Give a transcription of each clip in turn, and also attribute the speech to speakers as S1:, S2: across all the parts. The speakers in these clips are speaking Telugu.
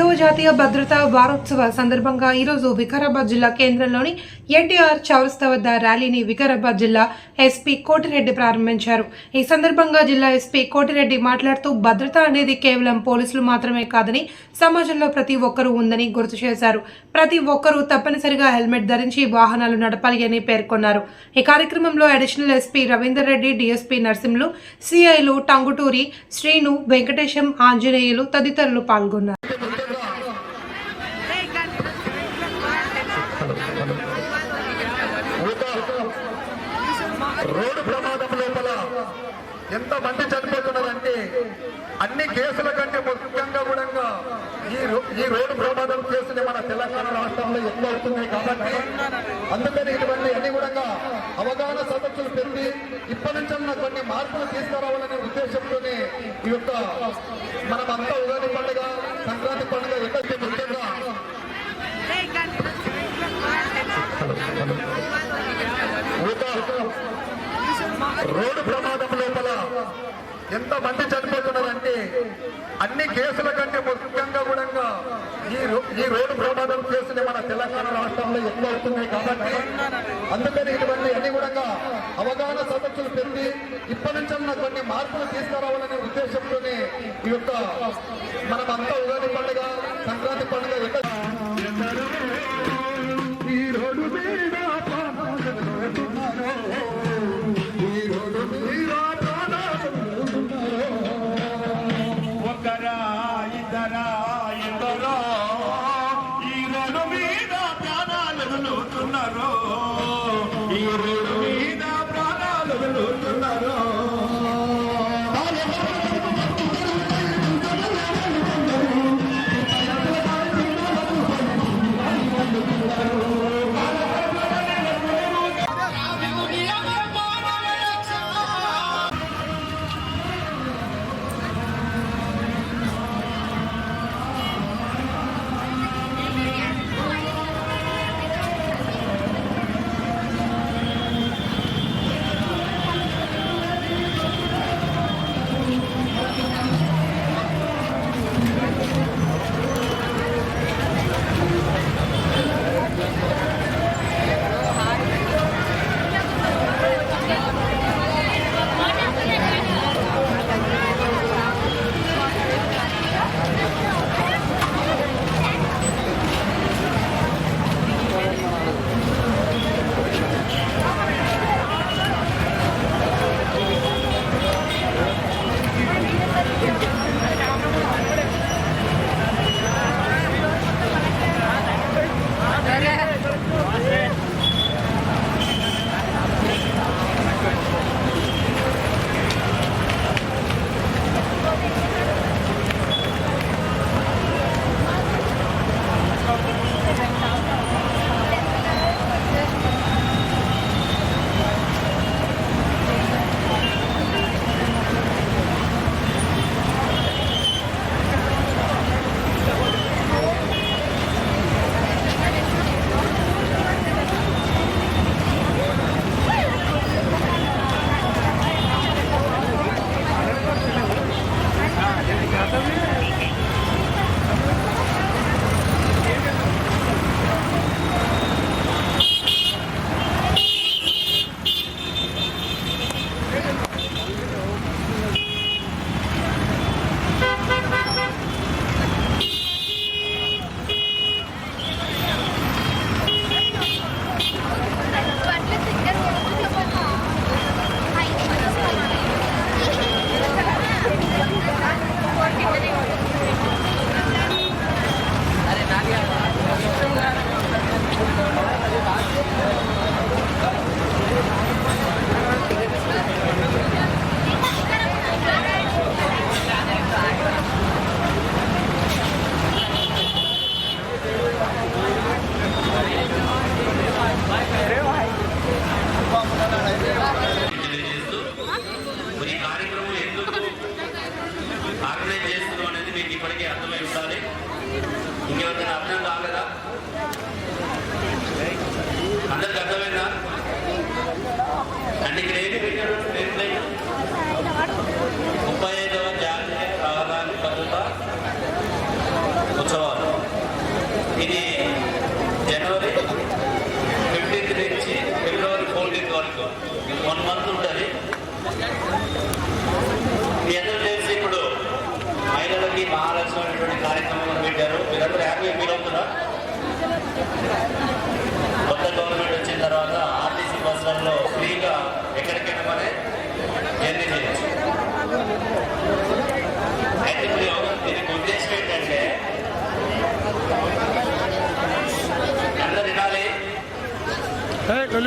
S1: ఐదవ జాతీయ భద్రతా వారోత్సవ సందర్భంగా ఈరోజు వికారాబాద్ జిల్లా కేంద్రంలోని ఎన్టీఆర్ చౌరస్తా వద్ద ర్యాలీని వికారాబాద్ జిల్లా ఎస్పీ కోటిరెడ్డి ప్రారంభించారు. ఈ సందర్భంగా జిల్లా ఎస్పీ కోటిరెడ్డి మాట్లాడుతూ భద్రత అనేది కేవలం పోలీసులు మాత్రమే కాదని సమాజంలో ప్రతి ఒక్కరూ ఉందని గుర్తు చేశారు. ప్రతి ఒక్కరూ తప్పనిసరిగా హెల్మెట్ ధరించి వాహనాలు నడపాలి అని పేర్కొన్నారు. ఈ కార్యక్రమంలో additional SP Ravinder Reddy DSP Narsimhulu సిఐలు Tanguturi Srinu Venkatesham Anjaneyulu తదితరులు పాల్గొన్నారు
S2: రోడ్డు ప్రమాదం లోపల ఎంత మంది చనిపోతున్నదంటే అన్ని కేసుల కంటే ముఖ్యంగా కూడా ఈ ఈ రోడ్డు ప్రమాదం కేసులు మన తెలంగాణ రాష్ట్రంలో ఎక్కువ అవుతున్నాయి కాబట్టి అందుకని ఇటువంటి అన్ని కూడా అవగాహన సదస్సులు పెట్టి ఇప్పటి నుంచి కొన్ని మార్పులు తీసుకురావాలనే ఉద్దేశంతోనే ఈ యొక్క మనమంతా ఉగాది పండుగ సంక్రాంతి పండుగ రోడ్డు ప్రమాదం లోపల ఎంత మంది చనిపోతున్నదంటే అన్ని కేసుల కంటే ముఖ్యంగా కూడా ఈ ఈ రోడ్డు ప్రమాదం కేసులు మన తెలంగాణ రాష్ట్రంలో ఎక్కువ అవుతున్నాయి కాబట్టి అందుకని ఇటువంటి అన్ని కూడా అవగాహన సదస్సులు పెట్టి ఇప్పటి నుంచి కొన్ని మార్పులు తీసుకురావాలనే ఉద్దేశంతోనే ఈ యొక్క మనమంతా ఉగాది పండుగ సంక్రాంతి పండుగ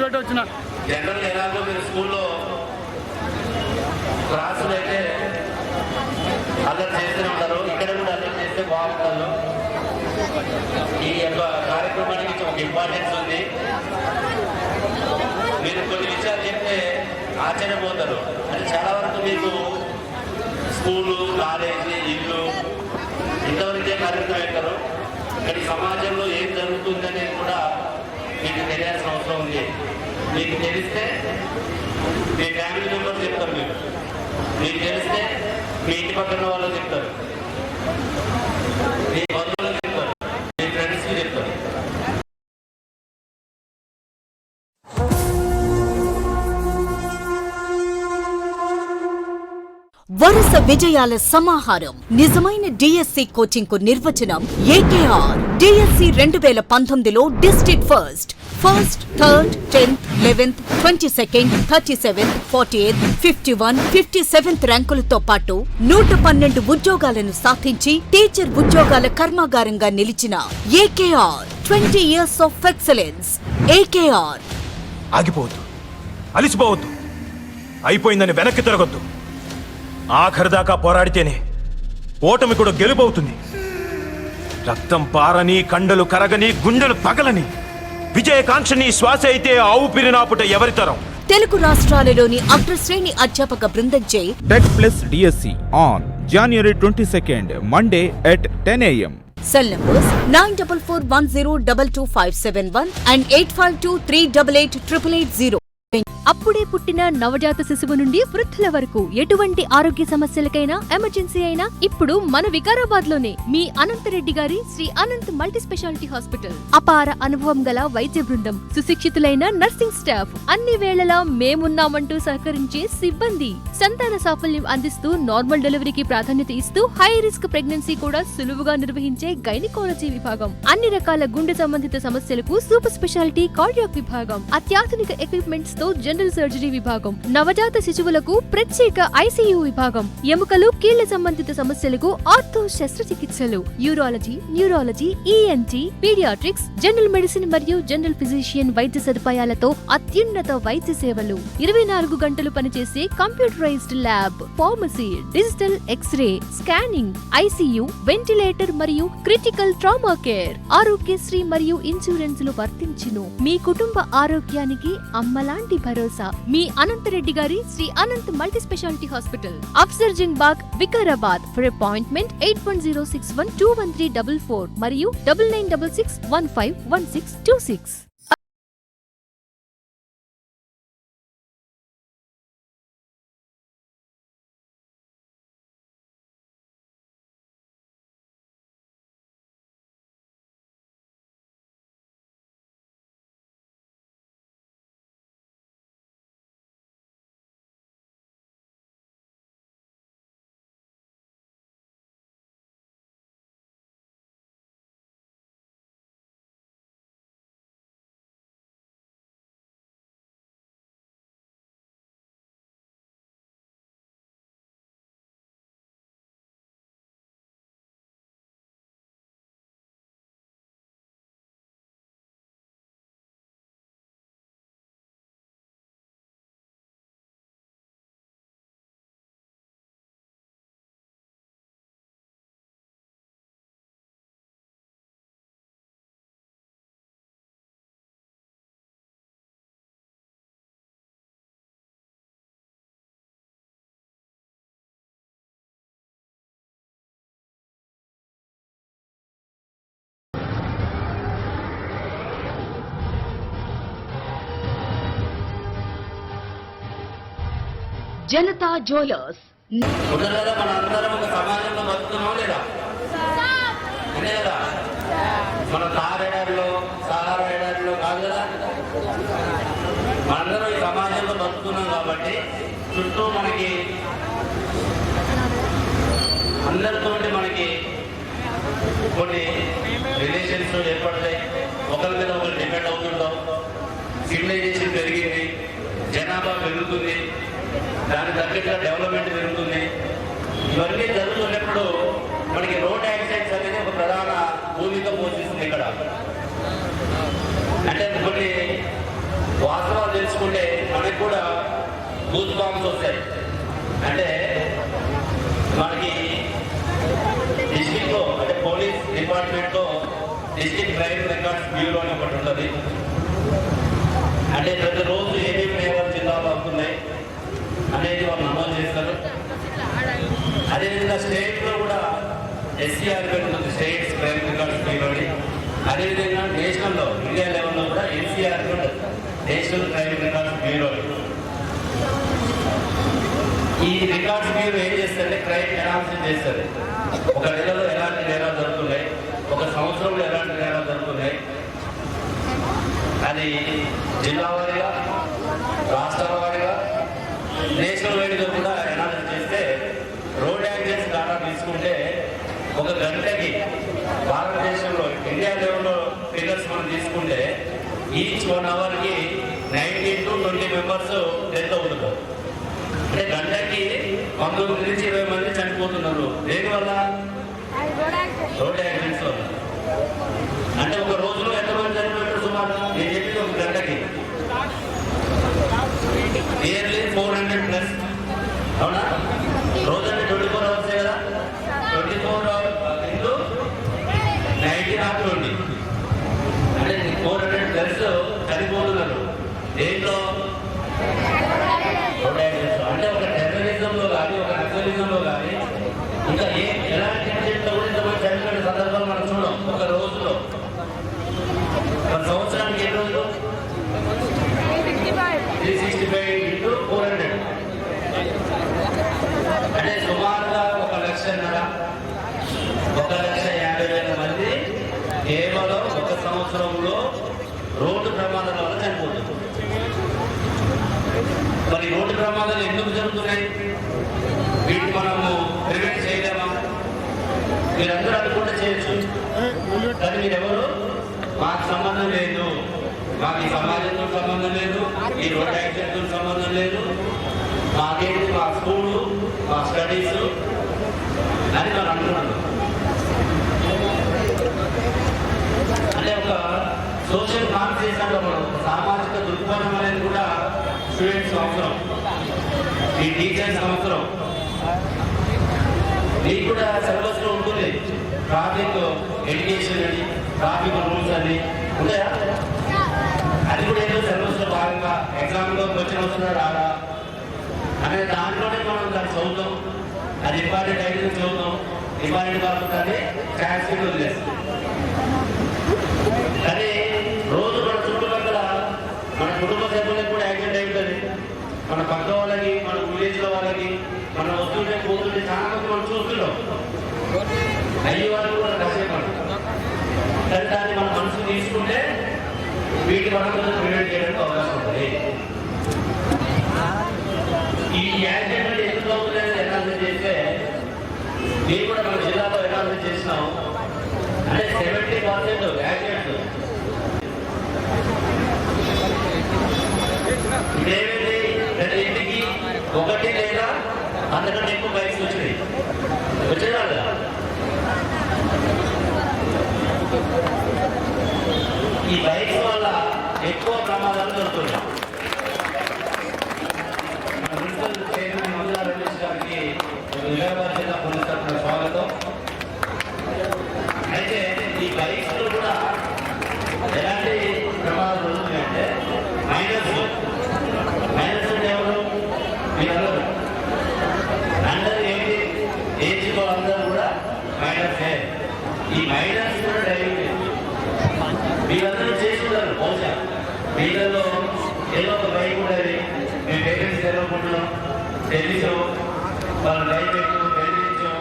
S3: వచ్చిన జనరల్ ఎలాగో మీరు స్కూల్లో క్లాసులు అయితే అల్లరి చేస్తూనే ఉంటారు. ఇక్కడ కూడా అల్లరి చేస్తే బాగుంటారు ఈ యొక్క కార్యక్రమానికి ఒక ఇంపార్టెన్స్ ఉంది. మీరు కొన్ని విషయాలు చెప్తే ఆశ్చర్యపోతారు. అంటే చాలా వరకు మీకు స్కూలు కాలేజీ ఇల్లు ఇంతవరకే కార్యక్రమం పెట్టారు ఇక్కడ సమాజంలో ఏం జరుగుతుంది అనేది కూడా మీకు తెలియాల్సిన అవసరం ఉంది. మీకు తెలిస్తే మీ ఫ్యామిలీ మెంబర్స్ చెప్తారు మీరు. మీకు తెలిస్తే మీ ఇంటి పక్కన వాళ్ళు చెప్తారు మీ చెప్తారు.
S4: వరుస విజయాల సమాహారం. నిజమైన డిఎస్సి కోచింగ్కు నిర్వచనం ఏకేఆర్ డిఎస్సి రెండు వేల పంతొమ్మిదిలో district first. First third tenth eleventh twenty second thirty seventh forty eighth fifty one fifty seventh ర్యాంకులతో పాటు నూట పన్నెండు ఉద్యోగాలను సాధించి టీచర్ ఉద్యోగాల కర్మాగారంగా నిలిచిన AKR twenty years of excellence. AKR
S5: ఆగిపోవద్దు. అలిసిపోవద్దు. అయిపోయిందని వెనక్కి తిరగొద్దు. ఆఖరిదాకా పోరాడితేనే ఓటమి కూడా గెలుపవుతుంది. రక్తం పారని కండలు కరగని గుండెలు పగలని. విజయకాంక్షని శ్వాస అయితే ఆవు పిరినాపుట ఎవరితరం
S4: తెలుగు రాష్ట్రాలలోని అగ్రశ్రేణి అధ్యాపక బృందంచే
S6: TET plus DSC on January twenty second Monday at ten AM
S4: cell numbers nine double four one zero double two five seven one and eight five two three double eight triple eight zero.
S7: అప్పుడే పుట్టిన నవజాత శిశువు నుండి వృద్ధుల వరకు ఎటువంటి ఆరోగ్య సమస్యలకైనా ఎమర్జెన్సీ అయినా ఇప్పుడు మన వికారాబాద్లోనే మీ అనంతరెడ్డి గారి Sri Anant multi speciality hospital. అపార అనుభవం గల వైద్య బృందం సుశిక్షితులైన నర్సింగ్ స్టాఫ్ అన్ని వేళలా మేమున్నామంటూ సహకరించే సిబ్బంది సంతాన సాఫల్యం అందిస్తూ నార్మల్ డెలివరీకి ప్రాధాన్యత ఇస్తూ హై రిస్క్ ప్రెగ్నెన్సీ కూడా సులువుగా నిర్వహించే గైనకాలజీ విభాగం. అన్ని రకాల గుండె సంబంధిత సమస్యలకు సూపర్ స్పెషాలిటీ కార్డియాక్ విభాగం అత్యాధునిక ఎక్విప్మెంట్స్తో జనరల్ సర్జరీ విభాగం నవజాత శిశువులకు ప్రత్యేక ఐసీయూ విభాగం ఎముకలు కీళ్ళ సంబంధిత సమస్యలకు ఆర్థో శస్త్రచికిత్సలు urology neurology ENT pediatrics general medicine మరియు జనరల్ ఫిజిషియన్ వైద్య సదుపాయాలతో అత్యున్నత వైద్య సేవలు. ఇరవై నాలుగు గంటలు పనిచేసే computerized lab pharmacy digital X ray scanning ICU ventilator మరియు క్రిటికల్ ట్రామా కేర్ ఆరోగ్యశ్రీ మరియు ఇన్సూరెన్స్లు వర్తించును. మీ కుటుంబ ఆరోగ్యానికి అమ్మలాంటి భరోసా. మీ అనంతరెడ్డి గారి Sri Anant multi speciality hospital. Afsarjung Bagh Vikarabad. For appointment eight one zero six one two one three double four మరియు double nine double six one five one six two six
S4: Janata jewellers.
S3: ఉన్నారు కదా మన అందరం ఒక సమాజంలో బతుకుతున్నాం లేదా అంతే కదా మనం తారేడారిలో సారా ఏడారిలో కాదు? కదా మనందరం ఈ సమాజంలో బతుకుతున్నాం కాబట్టి చుట్టూ మనకి అందరితో మనకి కొన్ని రిలేషన్స్ ఏర్పడతాయి. ఒకరి మీద ఒకరు డిపెండ్ అవుతుంటాం. సివిలైజేషన్ పెరిగింది. జనాభా పెరుగుతుంది. దానికి తగ్గట్టుగా డెవలప్మెంట్ జరుగుతుంది. ఇవన్నీ జరుగుతున్నప్పుడు మనకి రోడ్ యాక్సిడెంట్స్ అనేది ఒక ప్రధాన భూమిక పోషిస్తుంది ఇక్కడ. అంటే కొన్ని వాస్తవాలు తెలుసుకుంటే మనకి కూడా బూత్ బాంబ్స్ వస్తాయి. అంటే మనకి డిస్టిక్లో అంటే పోలీస్ డిపార్ట్మెంట్లో డిస్టిక్ క్రైమ్ రికార్డ్స్ బ్యూరో అని ఒకటి ఉంటుంది. అంటే ప్రతిరోజు ఏమేమి నేరాలు జిల్లాలో అవుతున్నాయి అనేది వాళ్ళు అమలు చేస్తారు. అదేవిధంగా స్టేట్లో కూడా ఎస్సీఆర్ ఉంటుంది స్టేట్స్ క్రైమ్ రికార్డ్స్ బ్యూరో అదేవిధంగా నేషనల్లో ఇండియా లెవెల్లో కూడా NCR national crime records bureau ఈ రికార్డ్స్ బ్యూరో ఏం చేస్తారంటే క్రైమ్ ఎనాలిసిస్ చేస్తారు ఒక నెలలో ఎలాంటి నేరాలు జరుగుతున్నాయి? ఒక సంవత్సరంలో ఎలాంటి నేరాలు జరుగుతున్నాయి? అది జిల్లా వారీగా రాష్ట్రాల వారీగా నేషనల్ వైడ్గా కూడా అనాలిసిస్ చేస్తే రోడ్ యాక్సిడెంట్స్ డేటా తీసుకుంటే ఒక గంటకి భారతదేశంలో ఇండియా లెవెల్లో ఫిగర్స్ మనం తీసుకుంటే each one అవర్కి nineteen to twenty members death అవుతున్నారు. అంటే గంటకి పంతొమ్మిది నుంచి ఇరవై మంది చనిపోతున్నారు. దేనివల్ల రోడ్ యాక్సిడెంట్స్ వల్ల. అంటే ఒక రోజులో ఎంతమంది చనిపోతారు సుమారు నేను చెప్పింది ఒక గంటకి నియర్లీ ఫోర్ హండ్రెడ్ ప్లస్ అవునా? రోజు అంటే ట్వంటీ ఫోర్ అవర్స్ కదా twenty four hours into nineteen of twenty అంటే ఫోర్ హండ్రెడ్ ప్లస్ చనిపోతున్నారు దేంట్లో రోడ్ యాక్సిడెంట్స్ అంటే ఒక టెర్రరిజంలో కానీ ఒక నక్సలిజంలో కానీ ఇంకా ఏ ఎలాంటి ఇన్సిడెంట్లో కూడా ఇంతమంది చనిపోయిన సందర్భాలు మనం చూడం ఒక రోజులో ఒక సంవత్సరానికి ఎన్ని రోజులు three sixty five into four hundred అంటే సుమారుగా ఒక లక్షన్నర ఒక లక్ష యాభై వేల మంది కేవలం ఒక సంవత్సరంలో రోడ్డు ప్రమాదాల వల్ల చనిపోతుంది మరి రోడ్డు ప్రమాదాలు ఎందుకు జరుగుతున్నాయి? వీటిని మనము ప్రివెంట్ చేయలేమా మీరందరూ అనుకుంటే చేయొచ్చు. కానీ మీరెవరు? మాకు సంబంధం లేదు. మాకు ఈ సమాజంతో సంబంధం లేదు. ఈ రోడ్ యాక్సిడెంట్తో సంబంధం లేదు. మాకేంటి? మా స్కూలు మా స్టడీస్. అని మనం అనుకున్నాం. అంటే ఒక సోషల్ కాన్షియస్ అంటే మనం సామాజిక దృక్పథం అనేది కూడా స్టూడెంట్స్ అవసరం. ఈ టీచర్స్ అవసరం మీకు కూడా సిలబస్లో ఉంటుంది. ట్రాఫిక్ ఎడ్యుకేషన్ అని ట్రాఫిక్ రూల్స్ అని. ఉన్నాయా? అది కూడా ఏదో సిలబస్లో భాగంగా ఎగ్జామ్లో వచ్చిన వస్తున్నాడు రాడా అనే దాంట్లోనే మనం దాన్ని చదువుతాం. అది ఇంపార్టెంట్ అయితే చదువుతాం. ఇంపార్టెంట్ కాకుండా అది వదిలేస్తాం. కానీ రోజు మన చుట్టుపక్కల మన కుటుంబ సభ్యులకు కూడా యాక్సిడెంట్ అవుతుంది మన పక్క వాళ్ళకి మన విలేజ్లో వాళ్ళకి మన వస్తుంటే పోతుంటే చాలా మంది మనం వాళ్ళు కూడా కష్టపడు కానీ దాన్ని మన మనసు తీసుకుంటే వీటి మనం ప్రివెంట్ చేయడానికి అవకాశం ఉంటుంది ఈ యాక్సిడెంట్ ఎందుకు అవుతుందని అనాలిసిస్ చేస్తే నేను కూడా మన జిల్లాలో ఎనాలిసిస్ చేసినాం. అంటే సెవెంటీ పర్సెంట్ యాక్సిడెంట్స్ ఇదేమిటి? ప్రతి ఇంటికి ఒకటి లేదా అంతకంటే ఎక్కువ బైక్స్ వచ్చినాయి. వచ్చినా ఈ బైక్స్ వల్ల ఎక్కువ ప్రమాదాలు జరుగుతున్నాయి. మున్సిపల్ చైర్మన్ మంజులా రమేష్ గారికి నిజామాబాద్ జిల్లా పోలీస్ తరఫున స్వాగతం. అయితే ఈ బైక్స్లో కూడా ఎలాంటి వీళ్ళలో ఏదో ఒక డ్రైవ్ ఉండేది మేము పేరెంట్స్ చదవకుండా టెన్నిస్ వాళ్ళ డ్రైవ్ ఎక్కువ బెదిరించాం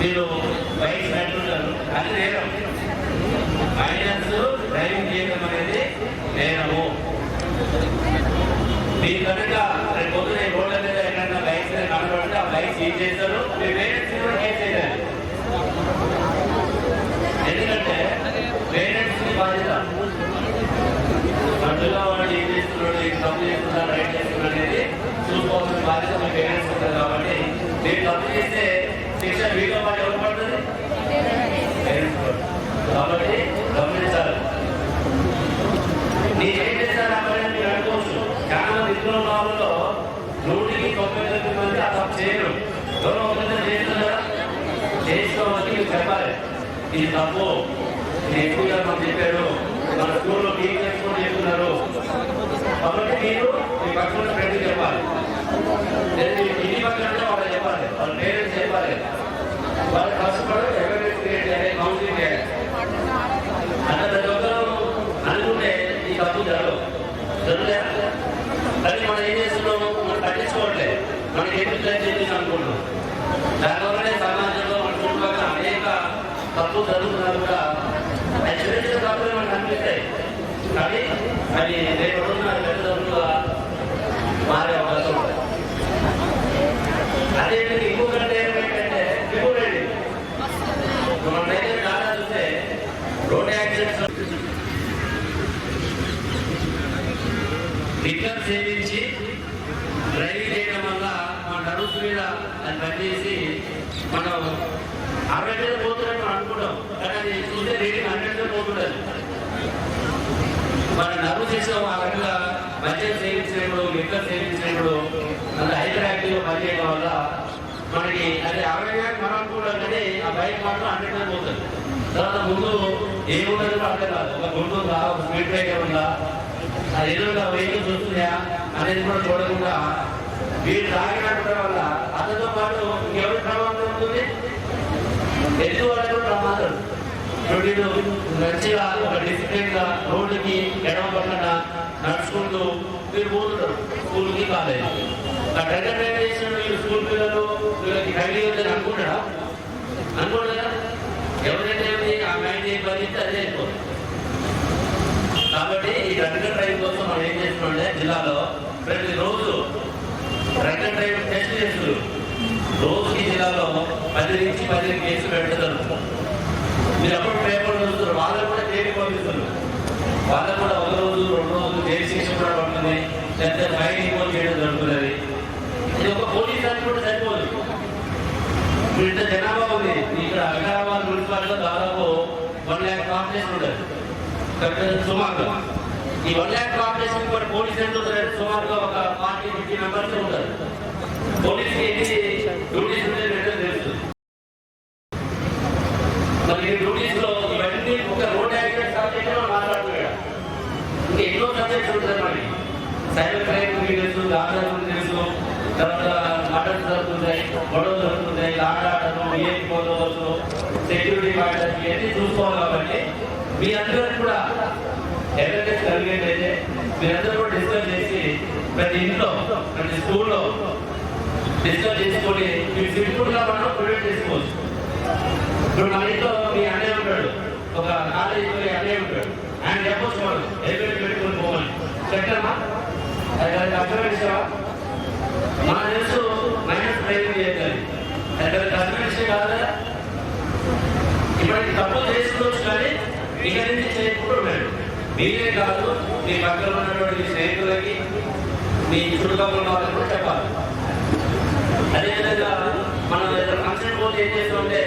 S3: మీరు బైక్స్ పెట్టుకుంటారు అది నేరం. ఫైనాన్స్ డ్రైవింగ్ చేయడం అనేది నేరము. మీరు కనుక రేపు పొద్దున రోడ్ల మీద ఎక్కడన్నా బైక్స్ కనబడితే ఆ బైక్స్ ఏం చేస్తారు? మీ పేరెంట్స్ కూడా కేసు చేయాలి. ఎందుకంటే పేరెంట్స్ బాధ్యత. చేస్తున్నాడు ఈ తప్పు చేస్తున్నాడు కాబట్టి నేను తప్పు చేస్తే శిక్ష వీళ్ళ వాళ్ళు ఎవరు పడుతుంది? పేరెంట్స్ చేయరు. ఎవరో ఒకరితో చేస్తున్నారా చేసుకోవడానికి మీరు చెప్పాలి. ఇది తప్పు. ఇది ఎక్కువగా చెప్పారు. మన స్కూల్లో కాబట్టి మీరు మీ పక్కన ఫ్రెండ్ చెప్పాలి. లేదా మీ ఇంటి పక్కన వాళ్ళు చెప్పాలి. వాళ్ళ పేరెంట్స్ చెప్పాలి. వాళ్ళు కూడా అవేర్నెస్ క్రియేట్ చేయాలి? కౌన్సిలింగ్ చేయాలి. అంటే ప్రతి ఒక్కరూ అనుకుంటే ఈ తప్పు జరగదు. జరగలే కానీ మనం ఏం చేస్తున్నాము మనం పట్టించుకోవట్లేదు. మనకి ఎందుకు చెప్పేసి అనుకుంటున్నాం. దానివల్లనే సమాజంలో మన చుట్టుపక్కల అనేక తప్పు జరుగుతున్నారు కూడా అది చిన్న తప్పులు మనకు అనిపిస్తాయి. కానీ మరి రేపు రోజున పెద్ద తప్పులుగా మారే అవకాశం ఉంటుంది అదే ఇంకొకటి ఏంటంటే ఇంకోటి మనం దగ్గర డాటా చూస్తే రోడ్ యాక్సిడెంట్స్ లిక్కర్ సేవించి డ్రైవింగ్ చేయడం వల్ల మన నడుపు మీద అది పనిచేసి మనం అరవై మీద పోతున్నట్టు అనుకుంటాం. కానీ అది చూస్తే రీడింగ్ హండ్రెడ్ మీద పోతుండదు మన నవ్వు చేసిన ఆ రకంగా మద్యం సేవించినప్పుడు లిక్కర్ సేవించినప్పుడు అంత హైపర్ పనిచేయడం వల్ల మనకి అది అరవై మీద మనం అనుకుంటాం కానీ ఆ బైక్ మాత్రం హండ్రెడ్ మీద పోతుంది. తర్వాత ముందు ఏముండదు కూడా అర్థం కాదు. ఒక గుండు ఉందా ఒక స్పీడ్ బ్రేకర్ ఉందా అది ఎదురుగా వెహికల్స్ వస్తున్నాయా అనేది కూడా చూడకుండా వీళ్ళు తాగినట్టు వల్ల అతనితో పాటు ఎవరి ప్రమాదం ఉంటుంది? ఎదుటి వాళ్ళకి కూడా ప్రమాదం? ఇప్పుడు మంచిగా ఒక డిసిప్లిన్గా రోడ్డుకి ఎడమ పక్కన నడుచుకుంటూ వీళ్ళు పోతుంటారు. స్కూల్కి కాలేజ్ ఆ డ్రగ్ డ్రైవ్ చేసిన వీళ్ళు స్కూల్ పిల్లలు వీళ్ళకి ఖైడీ ఉందని అనుకుంటారా అనుకుంటారా ఎవరైతే ఆ మైండ్ ఏ పని అదే అయిపోతుంది కాబట్టి ఈ డ్రగ్ డ్రైవ్ కోసం మనం ఏం చేస్తున్నామంటే జిల్లాలో ప్రతి రోజు డ్రగ్ డ్రైవ్ టెస్ట్ చేస్తున్నారు. రోజుకి జిల్లాలో పది నుంచి పదిహేను కేసులు పెడుతున్నారు మీరు అప్పుడు పేపర్లు చూస్తున్నారు? వాళ్ళకు కూడా జైలు పంపిస్తున్నారు వాళ్ళకు కూడా ఒక రోజు రెండు రోజులు జైలు శిక్ష కూడా పడుతుంది. లేకపోతే ఫైన్ ఇంపోజ్ చేయడం జరుగుతున్నది. ఇది ఒక పోలీస్ దానికి కూడా సరిపోదు. ఇప్పుడు ఇంత జనాభా ఉంది. ఇక్కడ వికారాబాద్ మున్సిపాలిటీలో దాదాపు వన్ ల్యాక్ పాపులేషన్ ఉంటుంది సుమారుగా. ఈ వన్ ల్యాక్ పాపులేషన్ కూడా పోలీస్ ఎంత సుమారుగా ఒక ఫార్టీ ఫిఫ్టీ మెంబర్స్ ఉంటారు. పోలీస్కి ఎన్ని డ్యూటీస్ ఉంటాయి రెండో తెలుస్తుంది మరి ఈ డ్యూటీస్లో ఇవన్నీ ఒక రోడ్ యాక్సిడెంట్ సబ్జెక్ట్లో మాట్లాడుతున్నాడు ఇంకా ఎన్నో సబ్జెక్ట్స్ ఉంటాయి మరి సైబర్ క్రైమ్ గురించి తెలుసు దాదా గురించి తెలుసు తర్వాత మటన్స్ జరుగుతుంటాయి గొడవలు జరుగుతుంటాయి లాటాటలు ఏం పోవచ్చు సెక్యూరిటీ మ్యాటర్స్ ఇవన్నీ చూసుకోవాలి కాబట్టి మీ అందరూ కూడా అవేర్నెస్ కలిగేటైతే మీరందరూ కూడా డిస్కస్ చేసి ప్రతి ఇంట్లో ప్రతి స్కూల్లో డిస్కస్ చేసుకొని మీరు సింపుల్గా మనం ప్రివెంట్ చేసుకోవచ్చు. ఇప్పుడు మన ఇంట్లో మీ అన్నయ్య ఉంటాడు. ఒక కాలేజీలో అన్నయ్య ఉంటాడు. ఆయన చెప్పొచ్చు మనం. హెల్మెట్ పెట్టుకొని పోమని. చెప్తామా అది అది అర్థమైందా మన తెలుసు మైనస్ డ్రైవింగ్ చేయాలి అది అర్థమైన విషయం కాదు? ఇప్పటికి తప్పులు చేసుకోవచ్చు కానీ ఇక నుంచి చేయకుండా ఉన్నాడు మీరే కాదు మీ పక్కన ఉన్నటువంటి స్నేహితులకి మీ చుట్టుపక్కల ఉన్న వాళ్ళకి కూడా చెప్పాలి. అదేవిధంగా మనం ఏదైనా ఫంక్షన్ పోతే ఏం చేస్తుంటే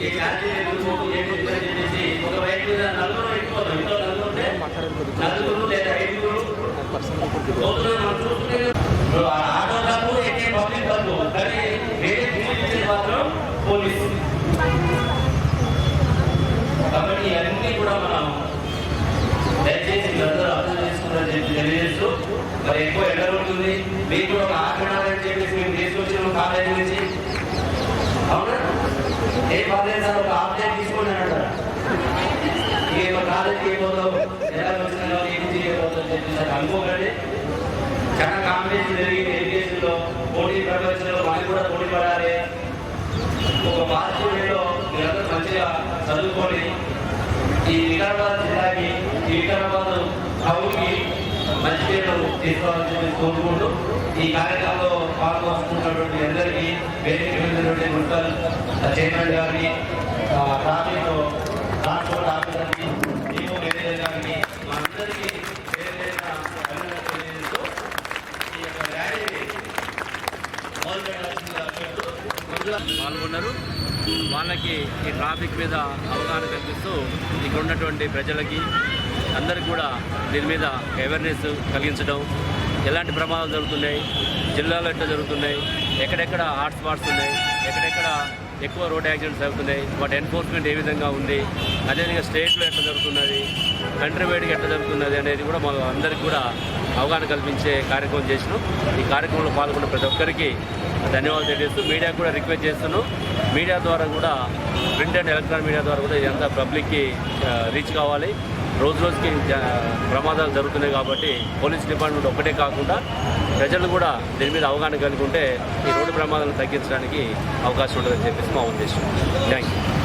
S3: ఈ ఛార్జీ ఎందుకు ఏం చెప్పని చెప్పేసి ఒక బైక్ మీద నలుగురు ఎక్కుపోతాం ఇంట్లో నలుగురు ఉంటే నలుగురు లేదా ఐదుగురు మనం చూస్తుంటే ఆటో డబ్బు ఎక్కే పబ్లిక్ డబ్బు. కానీ వేరే దిశ మాత్రం పోలీసు. కాబట్టి అన్ని కూడా మనం దయచేసి మీరందరూ అర్థం చేసుకుంటారని చెప్పి తెలియజేస్తూ మరి ఎక్కువ ఎండ ఉంటుంది మీకు కూడా ఒక ఆగ్రహాలని చెప్పేసి మేము తీసుకొచ్చిన కాలేజీ నుంచి అవునా ఏ కాలేజ్ సార్ ఒక ఆప్షన్ తీసుకోండి అని అంటారా ఎలా వచ్చినా ఏం చేయబోతావు చెప్పి అనుకోకండి. చాలా కాంపిటీషన్ జరిగింది ఎడ్యుకేషన్లో పోటీ ప్రపంచంలో కూడా పోటీ పడాలి. ఒక పాజిటివ్ మీరందరూ మంచిగా చదువుకొని ఈ వికారాబాద్ జిల్లాకి ఈ వికారాబాద్ టౌన్కి మంచి పేరు తీసుకోవాలని చెప్పి కోరుకుంటూ ఈ కార్యక్రమంలో పాల్గొస్తున్నటువంటి అందరికీ వేదిక వెళ్ళినటువంటి మున్సిపల్ చైర్మన్ గారిని ఆ, ట్రాఫిక్ ట్రాన్స్పోర్ట్ ఆఫీసర్కి డిఓ మేనేజర్ గారికి మా అందరికీ పేరు పేరున అభినందనలు తెలియజేస్తూ ఈ యొక్క ర్యాలీని మొదలు పెట్టాల్సిందిగా కోరుతూ ముందుగా
S8: పాల్గొన్నారు. వాళ్ళకి ఈ ట్రాఫిక్ మీద అవగాహన కల్పిస్తూ ఇక్కడ ఉన్నటువంటి ప్రజలకి అందరికి కూడా దీని మీద అవేర్నెస్ కలిగించడం ఎలాంటి ప్రమాదాలు జరుగుతున్నాయి జిల్లాలో ఎట్లా జరుగుతున్నాయి ఎక్కడెక్కడ హాట్స్పాట్స్ ఉన్నాయి ఎక్కడెక్కడ
S3: ఎక్కువ రోడ్ యాక్సిడెంట్స్ అవుతున్నాయి వాటి ఎన్ఫోర్స్మెంట్ ఏ విధంగా ఉంది? అదేవిధంగా స్టేట్లో ఎట్లా జరుగుతున్నది? కంట్రీ వైడ్గా ఎట్లా జరుగుతున్నది అనేది కూడా మా అందరికీ కూడా అవగాహన కల్పించే కార్యక్రమం చేసినాం. ఈ కార్యక్రమంలో పాల్గొన్న ప్రతి ఒక్కరికి ధన్యవాదాలు తెలియజేస్తూ మీడియా కూడా రిక్వెస్ట్ చేస్తున్నాం. మీడియా ద్వారా కూడా ప్రింట్ అండ్ ఎలక్ట్రానిక్ మీడియా ద్వారా కూడా ఇదంతా పబ్లిక్కి రీచ్ కావాలి. రోజు రోజుకి జ- ప్రమాదాలు జరుగుతున్నాయి కాబట్టి పోలీస్ డిపార్ట్మెంట్ ఒక్కటే కాకుండా ప్రజలు కూడా దీని మీద అవగాహన కలిగి ఉంటే ఈ రోడ్డు ప్రమాదాలను తగ్గించడానికి అవకాశం ఉంటుందని చెప్పేసి మా ఉద్దేశం. Thank you